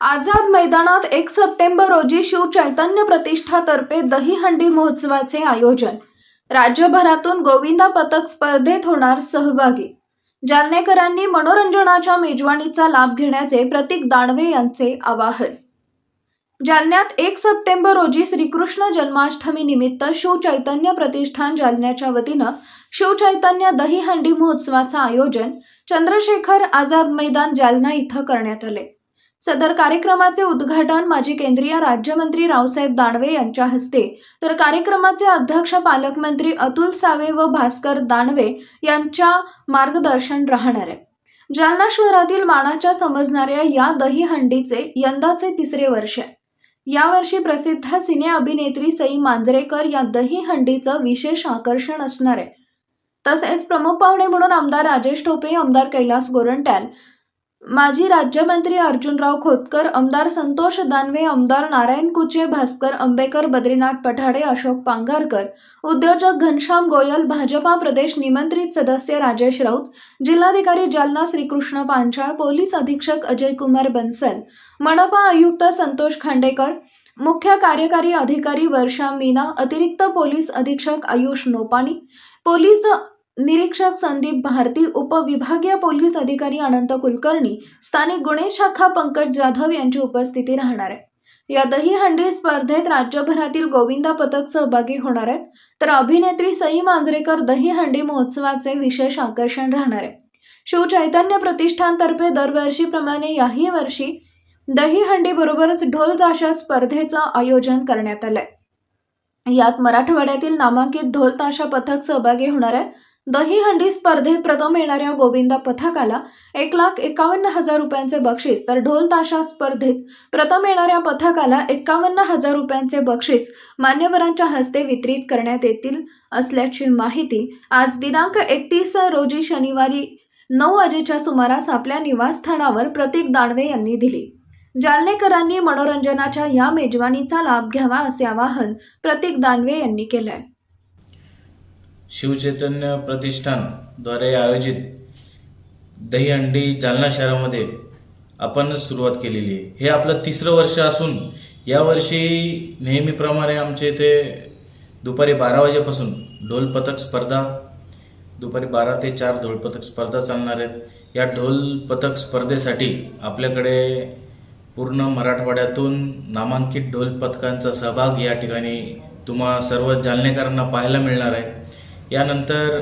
आझाद मैदानात एक सप्टेंबर रोजी शिव चैतन्य प्रतिष्ठातर्फे दहीहंडी महोत्सवाचे आयोजन. राज्यभरातून गोविंदा पथक स्पर्धेत होणार सहभागी. जालनेकरांनी मनोरंजनाच्या मेजवानीचा लाभ घेण्याचे प्रतीक दानवे यांचे आवाहन. जालन्यात एक सप्टेंबर रोजी श्रीकृष्ण जन्माष्टमी निमित्त शिव चैतन्य प्रतिष्ठान जालन्याच्या वतीनं शिव चैतन्य दहीहंडी महोत्सवाचं आयोजन चंद्रशेखर आझाद मैदान जालना इथं करण्यात आले. सदर कार्यक्रमाचे उद्घाटन माजी केंद्रीय राज्यमंत्री रावसाहेब दानवे यांच्या हस्ते. तर कार्यक्रमाचे अध्यक्ष पालकमंत्री अतुल सावे व भास्कर दानवे यांच्या मार्गदर्शन राहणार. आहे जालना शहरातील मानाच्या समजणाऱ्या या दहीहंडीचे यंदाचे तिसरे वर्ष आहे. यावर्षी प्रसिद्ध सिने अभिनेत्री सई मांजरेकर या दही हंडीचं विशेष आकर्षण असणार आहे. तसेच प्रमुख पाहुणे म्हणून आमदार राजेश टोपे आमदार कैलास गोरंट्याल माजी राज्यमंत्री अर्जुनराव खोतकर आमदार संतोष दानवे आमदार नारायण कुचे भास्कर आंबेकर बद्रीनाथ पठाडे अशोक पांगारकर उद्योजक घनश्याम गोयल भाजपा प्रदेश निमंत्रित सदस्य राजेश राऊत जिल्हाधिकारी जालना श्रीकृष्ण पांचाळ पोलीस अधीक्षक अजय कुमार बन्सल मनपा आयुक्त संतोष खांडेकर मुख्य कार्यकारी अधिकारी वर्षा मीना अतिरिक्त पोलीस अधीक्षक आयुष नोपाणी पोलीस निरीक्षक संदीप भारती उपविभागीय पोलीस अधिकारी अनंत कुलकर्णी स्थानिक गुन्हे शाखा पंकज जाधव यांची उपस्थिती राहणार आहे. या दहीहंडी स्पर्धेत राज्यभरातील गोविंदा पथक सहभागी होणार आहेत. तर अभिनेत्री सई मांजरेकर दहीहंडी महोत्सवाचे विशेष आकर्षण राहणार आहे. शिव चैतन्य प्रतिष्ठानतर्फे दरवर्षीप्रमाणे याही वर्षी दहीहंडी बरोबरच ढोल ताशा स्पर्धेचं आयोजन करण्यात आलंय. यात मराठवाड्यातील नामांकित ढोल ताशा पथक सहभागी होणार आहे. दहीहंडी स्पर्धेत प्रथम येणाऱ्या गोविंदा पथकाला एक लाख एकावन्न हजार रुपयांचे बक्षीस तर ढोल ताशा स्पर्धेत प्रथम येणाऱ्या पथकाला एकावन्न हजार रुपयांचे बक्षीस मान्यवरांच्या हस्ते वितरित करण्यात येतील असल्याची माहिती आज दिनांक एकतीस रोजी शनिवारी नऊ वाजेच्या सुमारास आपल्या निवासस्थानावर प्रतीक दानवे यांनी दिली. जालनेकरांनी मनोरंजनाच्या या मेजवानीचा लाभ घ्यावा असे आवाहन प्रतीक दानवे यांनी केलं आहे शिवचैतन्य प्रतिष्ठानद्वारे आयोजित दहीहंडी जालना शहरामध्ये आपण सुरुवात केलेली आहे. हे आपलं तिसरं वर्ष असून यावर्षी नेहमीप्रमाणे आमच्या इथे दुपारी बारा वाजेपासून ढोल पथक स्पर्धा दुपारी बारा ते चार ढोल पथक स्पर्धा चालणार आहेत. या ढोल पथक स्पर्धेसाठी आपल्याकडे पूर्ण मराठवाड्यातून नामांकित ढोल पथकांचा सहभाग या ठिकाणी तुम्हा सर्व जालनेकरांना पाहायला मिळणार आहे. यानंतर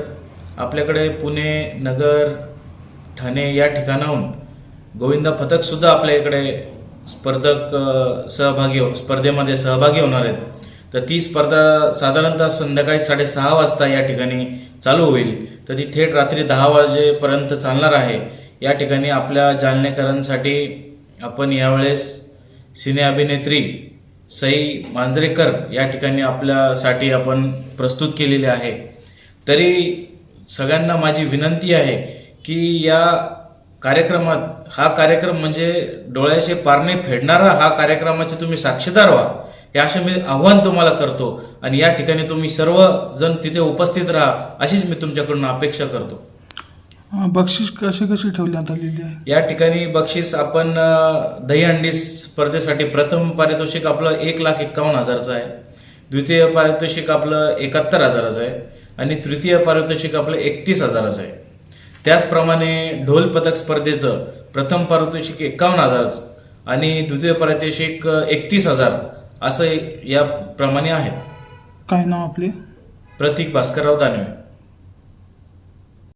आपल्याकडे पुणे नगर ठाणे या ठिकाणाहून गोविंदा पथकसुद्धा आपल्या इकडे स्पर्धक सहभागी हो स्पर्धेमध्ये सहभागी होणार आहेत. तर ती स्पर्धा साधारणतः संध्याकाळी साडेसहा वाजता या ठिकाणी चालू होईल. तर ती थेट रात्री दहा वाजेपर्यंत चालणार आहे. या ठिकाणी आपल्या जालनेकरांसाठी आपण यावेळेस सिने अभिनेत्री सई मांजरेकर या ठिकाणी आपल्यासाठी आपण प्रस्तुत केलेले आहे. तरी सगळ्यांना माझी विनंती आहे की या कार्यक्रमात हा कार्यक्रम म्हणजे डोळ्याचे पारणे फेडणारा हा कार्यक्रमाचे तुम्ही साक्षीदार व्हा. हे असे मी आव्हान तुम्हाला करतो आणि या ठिकाणी तुम्ही सर्व जण तिथे उपस्थित राहा अशीच मी तुमच्याकडून अपेक्षा करतो. बक्षीस कशी कशी ठेवण्यात आलेली आहे? या ठिकाणी बक्षीस आपण दहीहंडी स्पर्धेसाठी प्रथम पारितोषिक आपलं एक लाख एक्कावन्न हजारचं आहे. द्वितीय पारितोषिक आपलं एकाहत्तर हजाराचं आहे. आणि तृतीय पारितोषिक आपलं एकतीस हजाराचं आहे. त्याचप्रमाणे ढोल पथक स्पर्धेचं प्रथम पारितोषिक एकावन्न हजाराचं आणि द्वितीय पारितोषिक एकतीस हजार असं याप्रमाणे आहे. काय नाव आपले? प्रतीक भास्करराव दानवे.